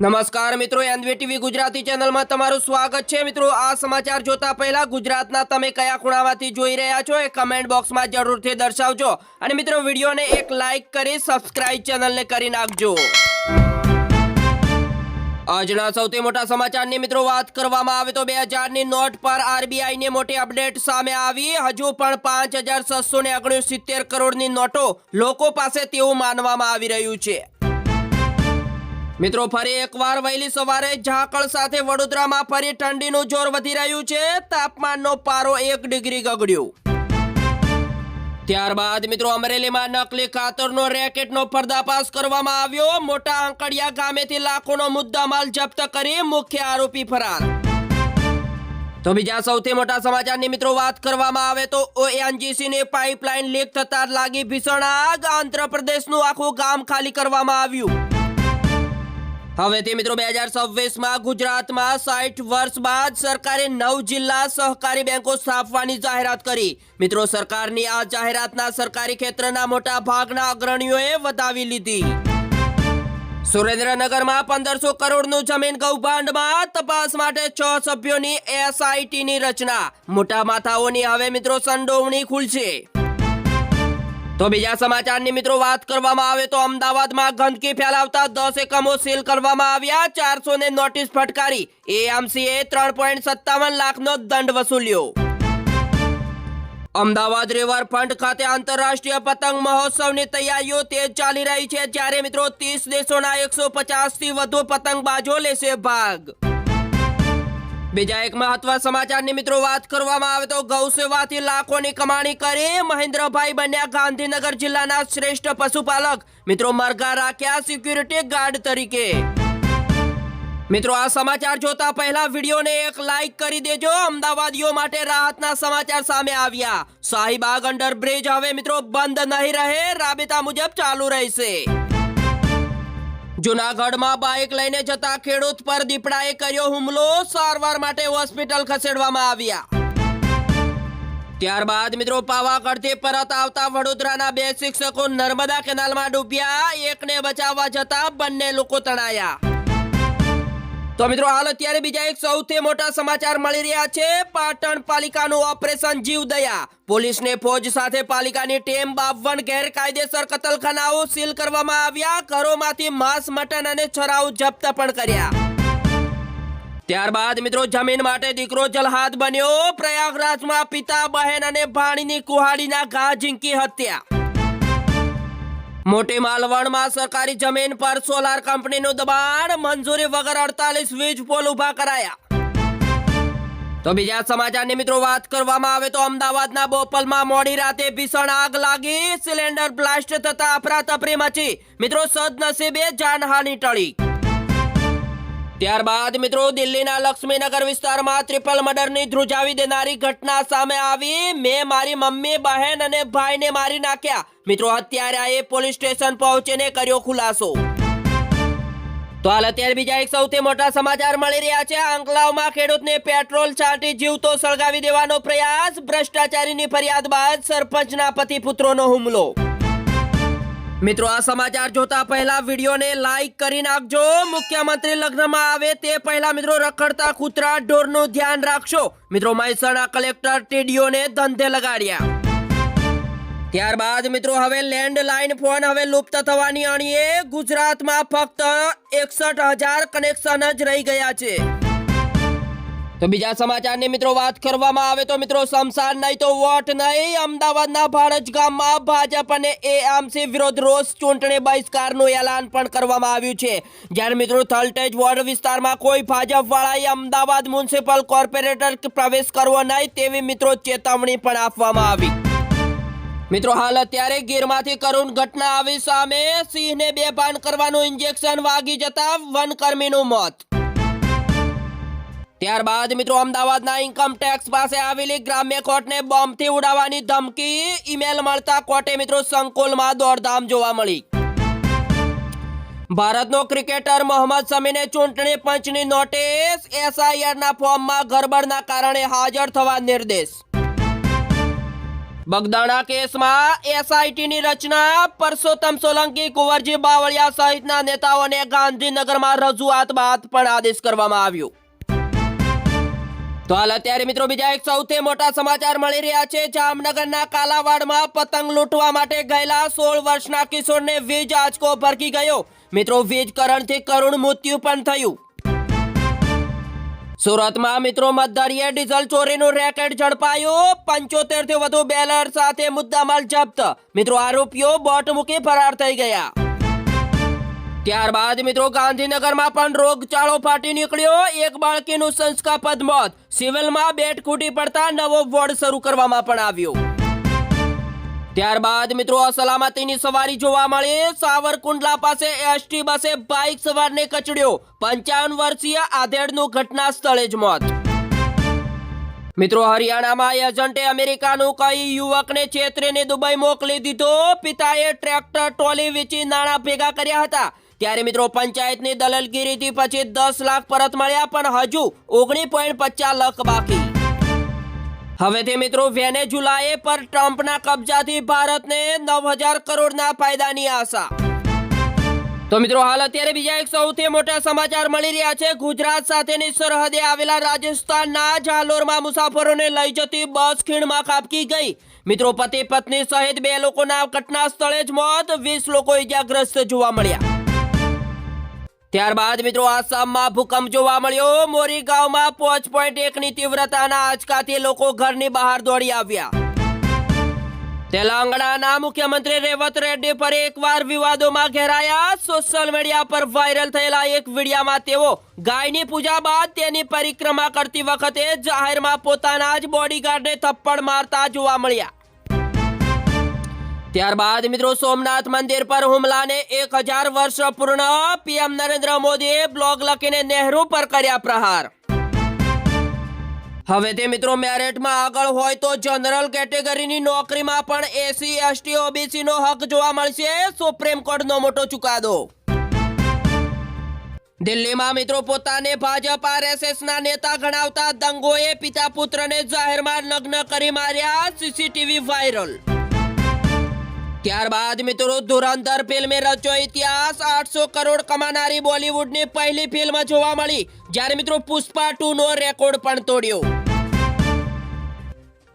નમસ્કાર મિત્રો NV TV Gujarati ચેનલમાં તમારું સ્વાગત છે. મિત્રો, આ સમાચાર જોતા પહેલા ગુજરાતના તમે કયા ખૂણામાંથી જોઈ રહ્યા છો એ કમેન્ટ બોક્સમાં જરૂરથી દર્શાવજો. અને મિત્રો, વિડીયોને એક લાઈક કરી સબસ્ક્રાઇબ ચેનલને કરી નાખજો. આજના સૌથી મોટા સમાચારની મિત્રો, વાત કરવામાં આવે તો બે હજારની નોટ પર આરબીઆઈની મોટી અપડેટ સામે આવી. હજુ પણ પાંચ હજાર છસો ને ઓગણસિત્તેર કરોડની નોટો લોકો પાસે તેવું માનવામાં આવી રહ્યું છે. મિત્રો, ફરી એકવાર વહેલી સવારે ઝાકળ સાથે વડોદરામાં ફરી ઠંડીનું જોર વધી રહ્યું છે. તાપમાનનો પારો એક ડિગ્રી ગગડ્યો. ત્યારબાદ મિત્રો, અમરેલીમાં નકલી ખાતરનો રેકેટનો પર્દાફાશ કરવામાં આવ્યો. મોટા આંકડિયા ગામેથી લાખોનો મુદ્દામાલ જપ્ત કરી મુખ્ય આરોપી ફરાર. તો બીજા સૌથી મોટા સમાચારની મિત્રો, વાત કરવામાં આવે તો ઓએનજીસી ની પાઇપલાઇન લીક થતા લાગી ભીષણ આગ. આંધ્રપ્રદેશનું આખું ગામ ખાલી કરવામાં આવ્યું. હવેથી મિત્રો બે હજાર છવ્વીસમાં ગુજરાતમાં સાઠ વર્ષ બાદ સરકારે નવ જિલ્લા સહકારી બેંકો સ્થાપવાની જાહેરાત કરી. મિત્રો, સરકારની આ જાહેરાતના સરકારી ક્ષેત્રના મોટા ભાગના અગ્રણીઓએ વધાવી લીધી. સુરેન્દ્રનગરમાં પંદરસો કરોડનું જમીન કૌભાંડમાં તપાસ માટે છ સભ્યોની એસઆઈટીની રચના. મોટા માથાઓની હવે મિત્રો સંડોવણી ખુલશે. તો બીજા સમાચારની મિત્રો વાત કરવામાં આવે તો અમદાવાદમાં ગંદકી ફેલાવતા દસ એકમો સીલ કરવામાં આવ્યા. ચારસો ને નોટિસ ફટકારી. એએમસીએ ત્રણ પોઈન્ટ સત્તાવન લાખનો દંડ વસૂલ્યો. અમદાવાદ રિવરફ્રન્ટ ખાતે આંતરરાષ્ટ્રીય પતંગ મહોત્સવની તૈયારીઓ તેજ ચાલી રહી છે. જ્યારે મિત્રો ત્રીસ દેશોના એકસો પચાસથી વધુ પતંગબાજો લેશે ભાગ. બીજા એક મહત્વ સમાચારની મિત્રો વાત કરવામાં આવે તો ગૌ સેવાથી લાખોની કમાણી કરી મહેન્દ્રભાઈ બન્યા ગાંધીનગર જિલ્લાના શ્રેષ્ઠ પશુપાલક. મિત્રો મરઘા રાખ્યા સિક્યુરિટી ગાર્ડ તરીકે. મિત્રો આ સમાચાર જોતા પહેલા વિડીયોને એક લાઈક કરી દેજો. અમદાવાદીઓ માટે રાહતના સમાચાર સામે આવ્યા. શાહીબાગ અંડર બ્રિજ હવે મિત્રો બંધ નહીં રહે. રાબેતા મુજબ ચાલુ રહેશે. જુનાગઢમાં બાઇક લઈને જતા ખેડૂત પર દીપડાએ કર્યો હુમલો. સારવાર માટે હોસ્પિટલ ખસેડવામાં આવ્યા. ત્યારબાદ મિત્રો પાવાગઢથી પરત આવતા વડોદરાના બે શિક્ષકો નર્મદા કેનાલમાં ડૂબ્યા. એકને બચાવવા જતા બંને લોકો તણાયા. તો મિત્રો, હાલ અત્યારે બીજા એક સૌથી મોટા સમાચાર મળી રહ્યા છે. પાટણ પાલિકાનું ઓપરેશન જીવદયા. પોલીસને ફોજ સાથે પાલિકાની ટીમ બાવન ગેરકાયદેસર કતલખાનાઓ સીલ કરવામાં આવ્યા. ઘરોમાંથી માંસ, મટન અને છરાઓ જપ્ત પણ કર્યા. ત્યારબાદ મિત્રો, જમીન માટે દીકરો જલહાદ બન્યો. પ્રયાગરાજમાં પિતા, બહેન અને ભાણીની કુહાડીના ઘા ઝીંકી હત્યા. મોટી માલવણમાં સરકારી જમીન પર સોલાર કંપનીનું દબાણ, મંજૂરી વગર અડતાલીસ વીજ પોલ ઊભા કરાયા. તો બીજા સમાચારની મિત્રો વાત કરવામાં આવે તો અમદાવાદના બોપલમાં મોડી રાતે ભીષણ આગ લાગી, સિલિન્ડર બ્લાસ્ટ થતા અફરાતફરી મચી. મિત્રો સદનસીબે જાનહાની ટળી. ત્યારબાદ મિત્રો, દિલ્હીના લક્ષ્મીનગર વિસ્તારમાં ટ્રિપલ મર્ડરની ધ્રુજાવી દેનારી ઘટના સામે આવી. મેં મારી મમ્મી, બહેન અને ભાઈને મારી નાખ્યા. મિત્રો, અત્યારે આ એ પોલીસ સ્ટેશન પહોંચીને કર્યો ખુલાસો. તો હાલ અત્યારે બીજા એક સૌથી મોટા સમાચાર મળી રહ્યા છે. આંકલાવમાં ખેડૂતને પેટ્રોલ છાંટી જીવતો સળગાવી દેવાનો પ્રયાસ. ભ્રષ્ટાચારીની ફરિયાદ બાદ સરપંચના પતિ પુત્રોનો હુમલો. મિત્રો, આ સમાચાર જોતા પહેલા વિડીયોને લાઈક કરી નાખજો. મુખ્યમંત્રી લગ્નમાં આવે તે પહેલા મિત્રો, રખડતા કૂતરા ઢોરનું ધ્યાન રાખશો. મિત્રો, મહેસાણા કલેક્ટર ટીડીઓને ધંધે લગાડ્યા. ત્યારબાદ મિત્રો, હવે લેન્ડલાઇન ફોન હવે લુપ્ત થવાની અણીએ. ગુજરાતમાં ફક્ત એકસઠ હજાર કનેક્શન જ રહી ગયા છે. તો બીજા સમાચારની મિત્રો વાત કરવામાં આવે તો મિત્રો સમસાન નહીં તો વોટ નહીં. અમદાવાદના ભાડજ ગામમાં ભાજપ અને એઆમસી વિરોધ રોષ ચૂંટણી બહિષ્કારનું એલાન પણ કરવામાં આવ્યું છે. જ્યારે મિત્રો થલટેજ વોર્ડ વિસ્તારમાં કોઈ ભાજપવાળાએ અમદાવાદ મ્યુનિસિપલ કોર્પોરેટર પ્રવેશ કરવો નહીં તેવી મિત્રો ચેતવણી પણ આપવામાં આવી. મિત્રો હાલ અત્યારે ગીરમાંથી કરુણ ઘટના આવી સામે સિંહને બેભાન કરવાનું ઇન્જેક્શન વાગી જતા વનકર્મીનું મોત. ત્યારબાદ મિત્રો અમદાવાદના ઇન્કમ ટેક્સ પાસે આવેલી ગ્રામ્ય કોર્ટને બોમ્બથી ઉડાવવાની ધમકી. ઈમેલ મળતા કોર્ટે મિત્રો સંકુલમાં દોડધામ જોવા મળી. ભારતનો ક્રિકેટર મોહમ્મદ શમીને ચૂંટણી પંચની નોટિસ એસઆઈઆરના ફોર્મમાં ગરબડના કારણે હાજર થવા નિર્દેશ. બગદાણા કેસમાં એસઆઈટીની રચના. પરસોત્તમ સોલંકી, કુંવરજી બાવળિયા સહિતના નેતાઓને ગાંધીનગરમાં રજૂઆત બાદ પણ આદેશ કરવામાં આવ્યો. તો હાલ અત્યારે મિત્રો બીજા એક સૌથી મોટા સમાચાર મળી રહ્યા છે. જામનગરના કાલાવાડમાં પતંગ લૂંટવા માટે ગયેલા સોળ વર્ષના કિશોરને વીજ આંચકો ભરકી ગયો. મિત્રો વીજ કરણથી કરુણ મૃત્યુ પણ થયું. સુરતમાં મિત્રો મતદારીએ ડીઝલ ચોરીનું રેકેટ ઝડપાયું. પંચોતેરથી વધુ બેલર સાથે મુદ્દામાલ જપ્ત. મિત્રો, આરોપીઓ બોટ મૂકી ફરાર થઈ ગયા. ત્યારબાદ મિત્રો ગાંધીનગરમાં પણ રોગચાળો ફાટી નીકળ્યો. એક બાળકીનું સંસ્કાપદ મોત સિવિલમાં બેટ ખૂટી પડતા નવો વોર્ડ શરૂ કરવામાં પણ આવ્યો. ત્યારબાદ મિત્રો અસલામતીની સવારી જોવા મળી. સાવરકુંડલા પાસે એસટી બસે બાઇક સવારને કચડ્યો. પંચાવન વર્ષીય આધેડનું ઘટના સ્થળે જ મોત. મિત્રો હરિયાણામાં એજન્ટે અમેરિકાનું કઈ યુવકને છેતરીને દુબઈ મોકલી દીધો? પિતાએ ટ્રેક્ટર ટ્રોલી વેચી નાણાં ભેગા કર્યા હતા. ત્યારે મિત્રો પંચાયતની દલાલગીરીથી પછી દસ લાખ પરત મળ્યા, પણ હજુ ઓગણીસ પોઈન્ટ પચાસ લાખ બાકી. હવેથી મિત્રો વેનેઝુલાએ પર ટ્રમ્પના કબજાથી ભારતને નવ હજાર કરોડના ફાયદાની આશા. તો મિત્રો હાલ અત્યારે બીજા એક સૌથી મોટા સમાચાર મળી રહ્યા છે. ગુજરાત સાથેની સરહદે આવેલા રાજસ્થાનના જાલોરમાં મુસાફરોને લઈ જતી બસ ખીણમાં ખાબકી ગઈ. મિત્રો પતિ પત્ની સહિત બે લોકોના ઘટના સ્થળે જ મોત, વીસ લોકો ઇજાગ્રસ્ત જોવા મળ્યા. ત્યારબાદ મિત્રો આસામમાં ભૂકંપ જોવા મળ્યો. મોરી ગામમાં પોચ પોઈન્ટ એકની તીવ્રતાના આંચકાથી લોકો ઘરની બહાર દોડી આવ્યા. તેલંગાણાના મુખ્યમંત્રી રેવત રેડ્ડી પર એકવાર વિવાદોમાં ઘેરાયા. સોશિયલ મીડિયા પર વાયરલ થયેલા એક વિડીયામાં તેઓ ગાયની પૂજા બાદ તેની પરિક્રમા કરતી વખતે જાહેરમાં પોતાના જ બોડીગાર્ડને થપ્પડ મારતા જોવા મળ્યા. ત્યારબાદ મિત્રો સોમનાથ મંદિર પર હુમલાને એક હજાર વર્ષ પૂર્ણ. પીએમ નરેન્દ્ર મોદીએ બ્લોગ લખીને નહેરુ પર કર્યા પ્રહાર. હવે તે મિત્રો મેરિટમાં આગળ હોય તો જનરલ કેટેગરીની નોકરીમાં પણ એસી, એસટી ઓબીસી નો હક જોવા મળશે. સુપ્રીમ કોર્ટનો મોટો ચુકાદો. દિલ્હીમાં મિત્રો પોતાને ભાજપ, આરએસએસ ના નેતા ગણાવતા દંગોએ પિતા પુત્રને જાહેરમાં નગ્ન કરી માર્યા. CCTV viral. ત્યારબાદ મિત્રો ધુરંધર ફિલ્મે રચ્યો ઇતિહાસ. આઠસો કરોડ કમાનારી બોલીવુડની પહેલી ફિલ્મ જોવા મળી, જ્યારે મિત્રો પુષ્પા ટુ નો રેકોર્ડ પણ તોડ્યો.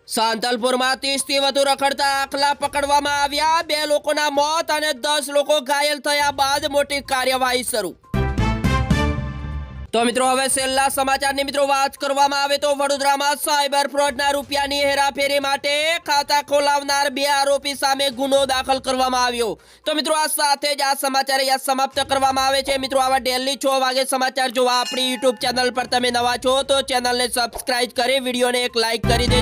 સાંતલપુરમાં ત્રીસથી વધુ રખડતા આખલા પકડવામાં આવ્યા. બે લોકોના મોત અને દસ લોકો ઘાયલ થયા બાદ મોટી કાર્યવાહી શરૂ. તો મિત્રો, હવે છેલ્લા સમાચારની મિત્રો વાત કરવામાં આવે તો વડોદરામાં સાયબર ફ્રોડના રૂપિયાની હેરાફેરી માટે ખાતા ખોલાવનાર બે આરોપી સામે ગુનો દાખલ કરવામાં આવ્યો. તો મિત્રો, આ સાથે જ આ સમાચાર અહીંયા સમાપ્ત કરવામાં આવે છે. મિત્રો, આવા ડેલી છ વાગે સમાચાર જોવા આપણી યુટ્યુબ ચેનલ પર તમે નવા છો તો ચેનલને સબસ્ક્રાઇબ કરી, વિડીયોને એક લાઇક કરી દેજો.